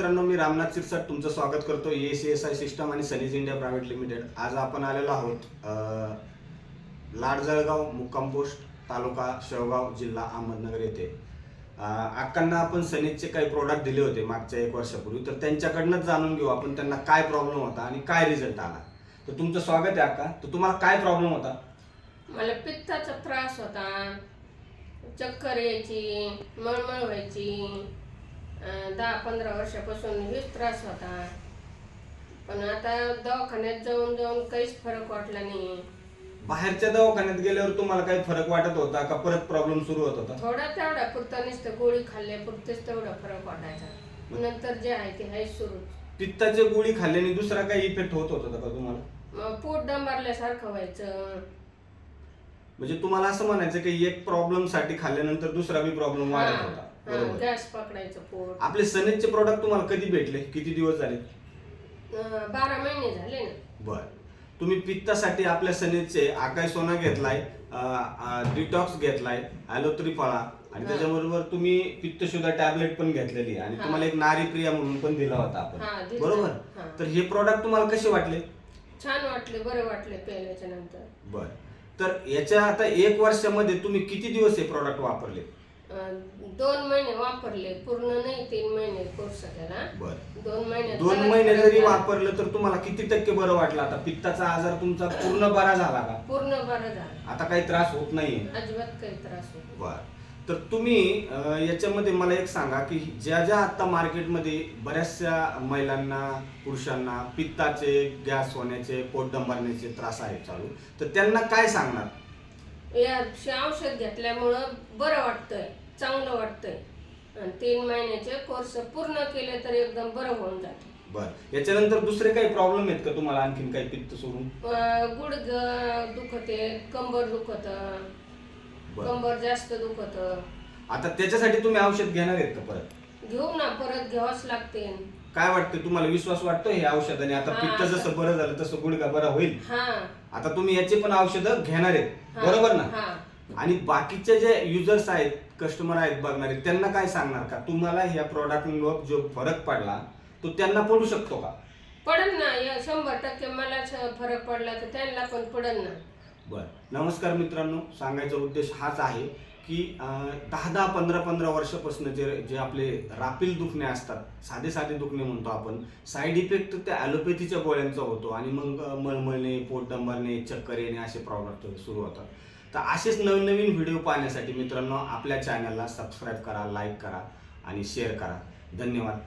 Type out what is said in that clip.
मित्रांनो मी रामनाथ सिरसाट तुमचं स्वागत करतो. A C S I system आणि सनीज इंडिया प्रायव्हेट लिमिटेड आज आपण आलेलो आहोत लाड जळगाव मुक्काम पोस्ट तालुका शेवगाव जिल्हा अहमदनगर येथे. अक्कांना आपण सनीजचे काही प्रोडक्ट दिले होते मागच्या एक वर्षापूर्वी. तर त्यांच्याकडनंच जाणून घेऊ आपण त्यांना काय प्रॉब्लेम होता आणि काय रिझल्ट आला. तर तुमचं स्वागत आहे अक्का. तर तुम्हाला काय प्रॉब्लेम होता? मला पित्ताचा त्रास होता. चक्कर यायची मळमळ व्हायची. दहा पंधरा वर्षापासून हेच त्रास होता. पण आता दवाखान्यात जाऊन जाऊन काहीच फरक वाटला नाही बाहेरच्या दवाखान्यात गेल्यावर तुम्हाला काही फरक वाटत होता का? परत प्रॉब्लेम सुरू होत होता? थोडा तेवढा पुरता नुसतं गोळी खाल्ल्या पुरतेच तेवढा फरक वाटायचा. नंतर जे आहे ते आहे सुरू पित्ताची गोळी खाल्ल्याने दुसरा काही इफेक्ट होत होता का तुम्हाला? मग पोट डंबारल्यासारखं व्हायचं. म्हणजे तुम्हाला असं म्हणायचं की एक प्रॉब्लेमसाठी खाल्ल्यानंतर दुसरा बी प्रॉब्लेम वाढत होता. बरोबर. गॅस पकडायचं पोट. आपले सनेजचे प्रोडक्ट तुम्हाला कधी भेटले? किती दिवस झाले? अं, बारा महिने झाले ना. बर. तुम्ही पित्तासाठी आपल्या सनेजचे आकाश सोना घेतलाय डिटॉक्स घेतलाय ॲलोत्री फळा आणि हा. त्याच्याबरोबर तुम्ही पित्तशुद्धा टॅबलेट पण घेतलेली आहे. आणि हा. तुम्हाला एक नारी प्रिया म्हणून पण दिला होता हा, आपण दिला. बरोबर. तर हे प्रोडक्ट तुम्हाला कसे वाटले? छान वाटले बरे वाटले प्यायल्याच्या नंतर. बर. तर याच्या आता एक वर्षामध्ये तुम्ही किती दिवस हे प्रोडक्ट वापरले? दोन महिने वापरले पूर्ण नाही तीन महिने कोर्स केला बर. दोन महिने दोन महिने जरी वापरलं तर तुम्हाला किती टक्के बरं वाटलं आता? पित्ताचा आजार तुमचा पूर्ण बरा झाला का? पूर्ण बरं झालं. आता काही त्रास होत नाहीये. अजिबात काही त्रास होत बर. तर तुम्ही याच्यामध्ये मला एक सांगा की ज्या ज्या आता मार्केटमध्ये बऱ्याचशा महिलांना पुरुषांना पित्ताचे गॅस होण्याचे पोट डंबारण्याचे त्रास आहेत चालू तर त्यांना काय सांगणार? या शे- औषध घेतल्यामुळं बरं वाटतंय चांगलं वाटतंय. आणि तीन महिन्याचे कोर्स पूर्ण केले तर एकदम बरं होऊन जाते. बर. याच्यानंतर दुसरे काही प्रॉब्लेम आहेत का तुम्हाला? आणखीन काही पित्त सोडून? गुडघ दुखते कंबर दुखत बर. कंबर जास्त दुखत. आता त्याच्यासाठी तुम्ही औषध घेणार आहेत का परत? घेऊ ना परत घ्यावंच लागते. काय वाटतं तुम्हाला विश्वास वाटतो हे औषधाने आता हा, पित्त जसं बरं झालं तसं गुडघा बरा होईल. हा. आता तुम्ही याचे पण औषधं घेणार आहेत. हा, बरोबर ना? हा. आणि बाकीचे जे युजर्स आहेत कस्टमर आहेत बघणारे त्यांना काय सांगणार का? तुम्हाला ह्या प्रॉडक्ट जो फरक पडला तो त्यांना पडू शकतो का? पडन ना या शंभर टक्के मला फरक पडला तर त्यांना पण पडन ना. बर. नमस्कार मित्रांनो सांगायचा उद्देश हाच आहे की दहा दहा पंधरा पंधरा वर्षापासून जे जे आपले रापील दुखणे असतात साधे साधे दुखणे म्हणतो आपण साईड इफेक्ट त्या ॲलोपॅथीच्या गोळ्यांचा होतो आणि मग मळमळणे पोट दंबरणे चक्कर येणे असे प्रॉब्लेम सुरू होतात. तर असेच नवीन नवीन व्हिडिओ पाहण्यासाठी मित्रांनो आपल्या चॅनलला सबस्क्राईब करा लाईक करा आणि शेअर करा. धन्यवाद.